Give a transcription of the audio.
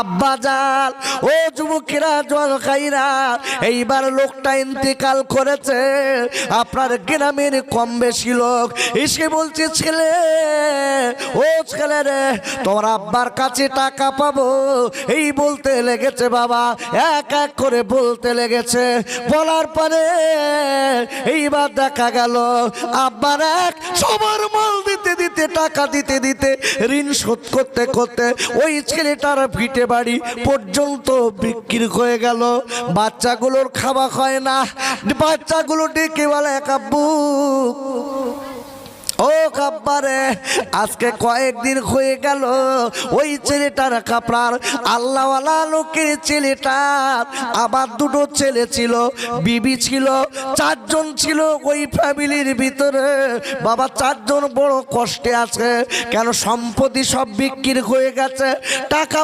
আব্বা জাল ও যুবকেরা জল খাইরা, এইবার লোকটা ইন্তেকাল করেছে। আপনার গ্রামের কম বেশি লোক এসে বলছে, ছেলে, ও ছেলে রে তোমার আব্বার কাছে টাকা পাবো। এই বলতে লেগেছে বাবা, এক এক করে বলতে লেগেছে। বলার পরে এইবার দেখা গেল, আব্বার এক সবার দিতে টাকা দিতে দিতে, ঋণ শোধ করতে করতে ওই ছেলেটার ভিটে বাড়ি পর্যন্ত বিক্রি হয়ে গেল। বাচ্চাগুলোর খাওয়া হয় না। বাচ্চাগুলো ডেকে বলে কাব্বু ও কাব্বারে আজকে কয়েকদিন হয়ে গেল। ওই ছেলেটার কাপড়ার আল্লাহওয়ালা লোকের ছেলেটার আবার দুটো ছেলে ছিল, বিবি ছিল, চারজন ছিল ওই ফ্যামিলির ভিতরে। বাবা, চারজন বড় কষ্টে আছে, কেন সম্পত্তি সব বিক্রি হয়ে গেছে, টাকা